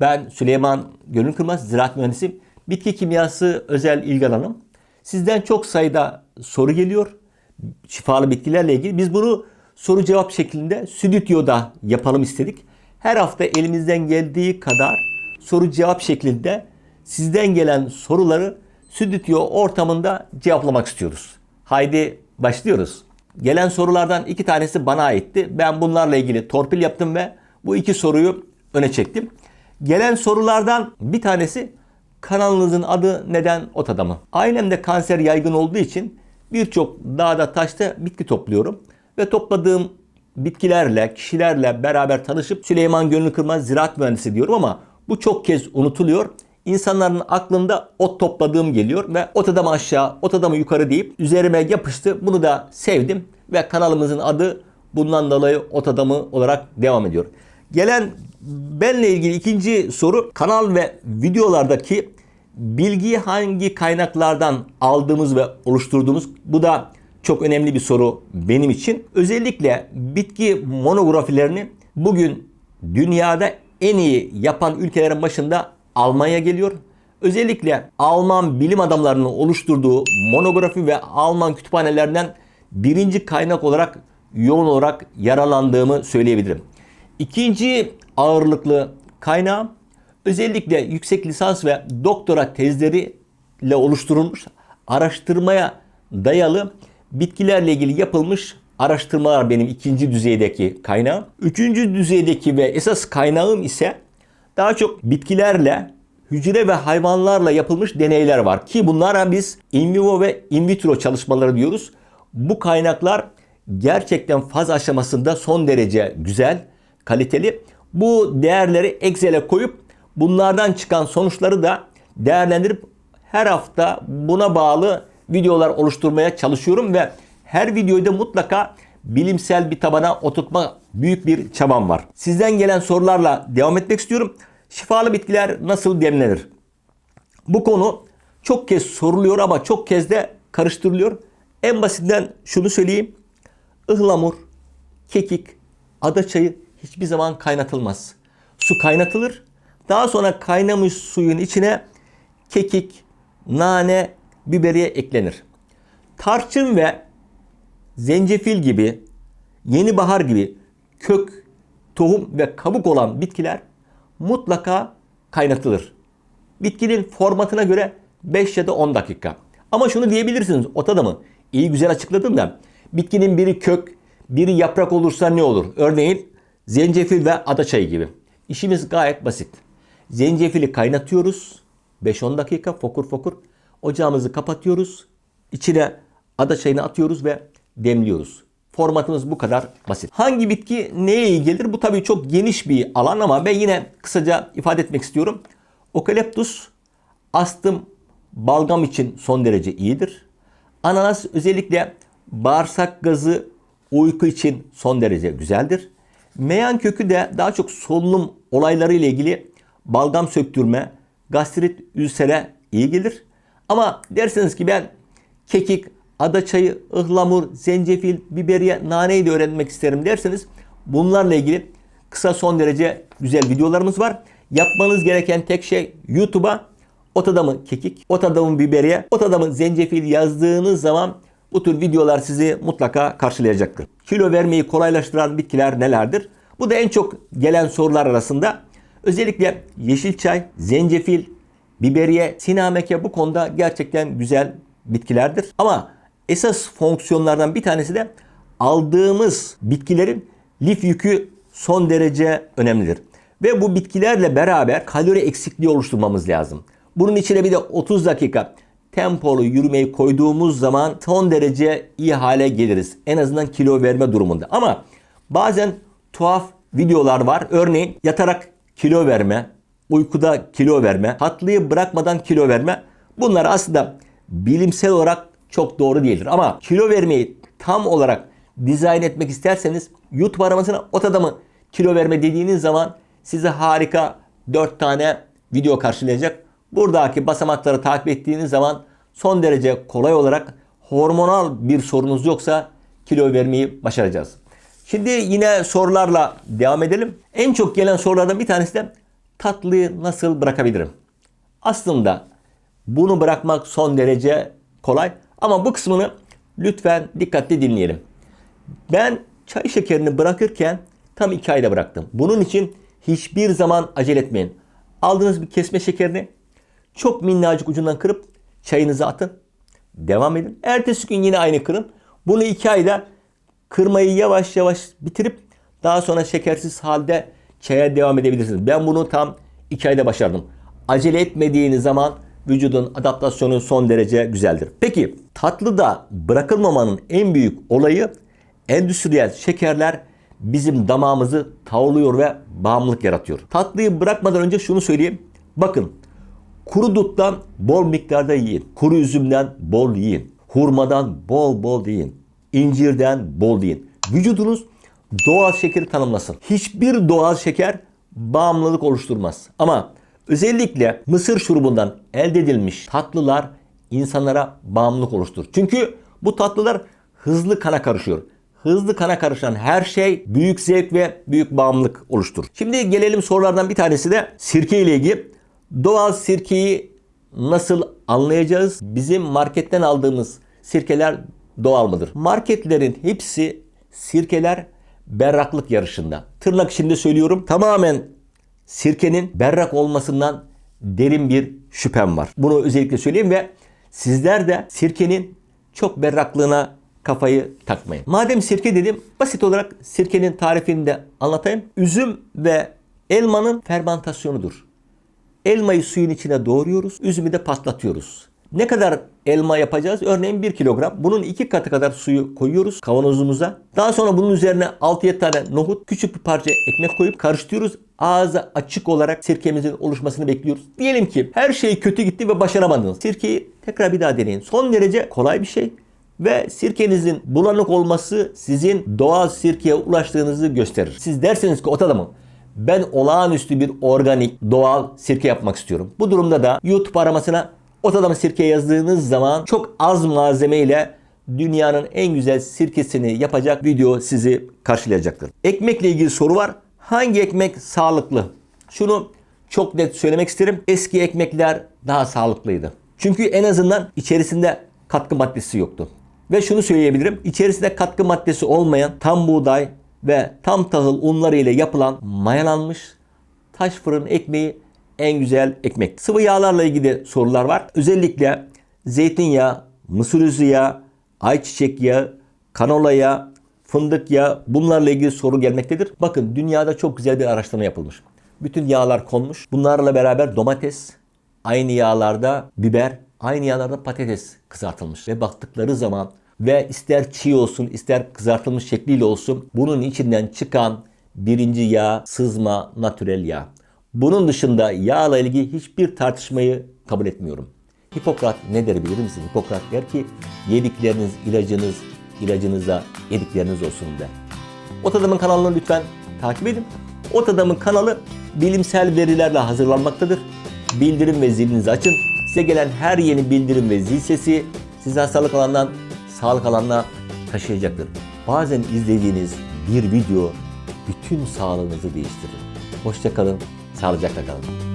Ben Süleyman Gönül Kırmaz, ziraat mühendisiyim. Bitki kimyası özel ilgi alanım. Sizden çok sayıda soru geliyor. Şifalı bitkilerle ilgili. Biz bunu soru cevap şeklinde stüdyoda yapalım istedik. Her hafta elimizden geldiği kadar soru cevap şeklinde sizden gelen soruları stüdyo ortamında cevaplamak istiyoruz. Haydi başlıyoruz. Gelen sorulardan iki tanesi bana aitti. Ben bunlarla ilgili torpil yaptım ve bu iki soruyu öne çektim. Gelen sorulardan bir tanesi kanalınızın adı neden ot adamı? Ailemde kanser yaygın olduğu için birçok dağda taşta bitki topluyorum. Ve topladığım bitkilerle, kişilerle beraber tanışıp Süleyman Gönül Kırmaz ziraat mühendisi diyorum ama bu çok kez unutuluyor. İnsanların aklında ot topladığım geliyor ve ot adamı aşağı, ot adamı yukarı deyip üzerime yapıştı. Bunu da sevdim ve kanalımızın adı bundan dolayı ot adamı olarak devam ediyor. Gelen benle ilgili ikinci soru kanal ve videolardaki bilgiyi hangi kaynaklardan aldığımız ve oluşturduğumuz bu da çok önemli bir soru benim için. Özellikle bitki monografilerini bugün dünyada en iyi yapan ülkelerin başında Almanya geliyor. Özellikle Alman bilim adamlarının oluşturduğu monografi ve Alman kütüphanelerinden birinci kaynak olarak yoğun olarak yaralandığımı söyleyebilirim. İkinci ağırlıklı kaynağım özellikle yüksek lisans ve doktora tezleriyle oluşturulmuş araştırmaya dayalı bitkilerle ilgili yapılmış araştırmalar benim ikinci düzeydeki kaynağım. Üçüncü düzeydeki ve esas kaynağım ise daha çok bitkilerle, hücre ve hayvanlarla yapılmış deneyler var. Ki bunlara biz in vivo ve in vitro çalışmaları diyoruz. Bu kaynaklar gerçekten faz aşamasında son derece güzel, kaliteli. Bu değerleri Excel'e koyup bunlardan çıkan sonuçları da değerlendirip her hafta buna bağlı videolar oluşturmaya çalışıyorum ve her videoyu da mutlaka bilimsel bir tabana oturtma büyük bir çabam var. Sizden gelen sorularla devam etmek istiyorum. Şifalı bitkiler nasıl demlenir? Bu konu çok kez soruluyor ama çok kez de karıştırılıyor. En basitinden şunu söyleyeyim. Ihlamur, kekik, adaçayı hiçbir zaman kaynatılmaz. Su kaynatılır. Daha sonra kaynamış suyun içine kekik, nane, biberiye eklenir. Tarçın ve zencefil gibi, yeni bahar gibi kök, tohum ve kabuk olan bitkiler mutlaka kaynatılır. Bitkinin formatına göre 5 ya da 10 dakika. Ama şunu diyebilirsiniz ot adamı iyi güzel açıkladın da bitkinin biri kök, biri yaprak olursa ne olur? Örneğin zencefil ve adaçayı gibi. İşimiz gayet basit. Zencefili kaynatıyoruz. 5-10 dakika fokur fokur. Ocağımızı kapatıyoruz. İçine adaçayını atıyoruz ve demliyoruz. Formatımız bu kadar basit. Hangi bitki neye iyi gelir? Bu tabii çok geniş bir alan ama ben yine kısaca ifade etmek istiyorum. Okaliptus astım, balgam için son derece iyidir. Ananas özellikle bağırsak gazı, uyku için son derece güzeldir. Meyan kökü de daha çok solunum olayları ile ilgili balgam söktürme, gastrit, ülsere iyi gelir. Ama derseniz ki ben kekik, adaçayı, ıhlamur, zencefil, biberiye, naneyi de öğrenmek isterim derseniz bunlarla ilgili kısa son derece güzel videolarımız var. Yapmanız gereken tek şey YouTube'a ot adamı kekik, ot adamı biberiye, ot adamı zencefil yazdığınız zaman bu tür videolar sizi mutlaka karşılayacaktır. Kilo vermeyi kolaylaştıran bitkiler nelerdir? Bu da en çok gelen sorular arasında. Özellikle yeşil çay, zencefil, biberiye, sinameke bu konuda gerçekten güzel bitkilerdir. Ama esas fonksiyonlardan bir tanesi de aldığımız bitkilerin lif yükü son derece önemlidir. Ve bu bitkilerle beraber kalori eksikliği oluşturmamız lazım. Bunun içine bir de 30 dakika tempolu yürümeyi koyduğumuz zaman son derece iyi hale geliriz. En azından kilo verme durumunda. Ama bazen tuhaf videolar var. Örneğin yatarak kilo verme, uykuda kilo verme, tatlıyı bırakmadan kilo verme. Bunlar aslında bilimsel olarak çok doğru değildir. Ama kilo vermeyi tam olarak dizayn etmek isterseniz YouTube aramasına ot adamı kilo verme dediğiniz zaman size harika 4 tane video karşılayacak. Buradaki basamakları takip ettiğiniz zaman son derece kolay olarak hormonal bir sorunuz yoksa kilo vermeyi başaracağız. Şimdi yine sorularla devam edelim. En çok gelen sorulardan bir tanesi de tatlıyı nasıl bırakabilirim? Aslında bunu bırakmak son derece kolay ama bu kısmını lütfen dikkatli dinleyelim. Ben çay şekerini bırakırken tam iki ayda bıraktım. Bunun için hiçbir zaman acele etmeyin. Aldığınız bir kesme şekerini çok minnacık ucundan kırıp çayınıza atın. Devam edin. Ertesi gün yine aynı kırın. Bunu iki ayda kırmayı yavaş yavaş bitirip daha sonra şekersiz halde çaya devam edebilirsiniz. Ben bunu tam iki ayda başardım. Acele etmediğiniz zaman vücudun adaptasyonu son derece güzeldir. Peki tatlıda bırakılmamanın en büyük olayı endüstriyel şekerler bizim damağımızı tavlıyor ve bağımlılık yaratıyor. Tatlıyı bırakmadan önce şunu söyleyeyim. Bakın kuru duttan bol miktarda yiyin. Kuru üzümden bol yiyin. Hurmadan bol bol yiyin. İncirden bol yiyin. Vücudunuz doğal şekeri tanımlasın. Hiçbir doğal şeker bağımlılık oluşturmaz. Ama özellikle mısır şurubundan elde edilmiş tatlılar insanlara bağımlılık oluşturur. Çünkü bu tatlılar hızlı kana karışıyor. Hızlı kana karışan her şey büyük zevk ve büyük bağımlılık oluşturur. Şimdi gelelim sorulardan bir tanesi de sirke ile ilgili. Doğal sirkeyi nasıl anlayacağız? Bizim marketten aldığımız sirkeler doğal mıdır? Marketlerin hepsi sirkeler berraklık yarışında. Tırnak içinde söylüyorum. Tamamen sirkenin berrak olmasından derin bir şüphem var. Bunu özellikle söyleyeyim ve sizler de sirkenin çok berraklığına kafayı takmayın. Madem sirke dedim basit olarak sirkenin tarifini de anlatayım. Üzüm ve elmanın fermentasyonudur. Elmayı suyun içine doğruyoruz. Üzümü de patlatıyoruz. Ne kadar elma yapacağız? Örneğin 1 kilogram. Bunun 2 katı kadar suyu koyuyoruz kavanozumuza. Daha sonra bunun üzerine 6-7 tane nohut, küçük bir parça ekmek koyup karıştırıyoruz. Ağzı açık olarak sirkemizin oluşmasını bekliyoruz. Diyelim ki her şey kötü gitti ve başaramadınız. Sirkeyi tekrar bir daha deneyin. Son derece kolay bir şey ve sirkenizin bulanık olması sizin doğal sirkeye ulaştığınızı gösterir. Siz derseniz ki ot adamım ben olağanüstü bir organik doğal sirke yapmak istiyorum. Bu durumda da YouTube aramasına ot adamı sirke yazdığınız zaman çok az malzeme ile dünyanın en güzel sirkesini yapacak video sizi karşılayacaktır. Ekmekle ilgili soru var. Hangi ekmek sağlıklı? Şunu çok net söylemek isterim. Eski ekmekler daha sağlıklıydı. Çünkü en azından içerisinde katkı maddesi yoktu. Ve şunu söyleyebilirim. İçerisinde katkı maddesi olmayan tam buğday ve tam tahıl unları ile yapılan mayalanmış taş fırın ekmeği en güzel ekmek. Sıvı yağlarla ilgili sorular var. Özellikle zeytinyağı, mısır üzü yağı, ayçiçek yağı, kanola yağı, fındık yağı bunlarla ilgili soru gelmektedir. Bakın dünyada çok güzel bir araştırma yapılmış. Bütün yağlar konmuş. Bunlarla beraber domates, aynı yağlarda biber, aynı yağlarda patates kızartılmış. Ve baktıkları zaman ve ister çiğ olsun ister kızartılmış şekliyle olsun bunun içinden çıkan birinci yağ sızma natürel yağ. Bunun dışında yağla ilgili hiçbir tartışmayı kabul etmiyorum. Hipokrat ne der bilir misin? Hipokrat der ki yedikleriniz ilacınız, ilacınıza yedikleriniz olsun der. Ot Adam'ın kanalını lütfen takip edin. Ot Adam'ın kanalı bilimsel verilerle hazırlanmaktadır. Bildirim ve zilinizi açın. Size gelen her yeni bildirim ve zil sesi sizi hastalık alanından sağlık alanına taşıyacaktır. Bazen izlediğiniz bir video bütün sağlığınızı değiştirir. Hoşça kalın, sağlıcakla kalın.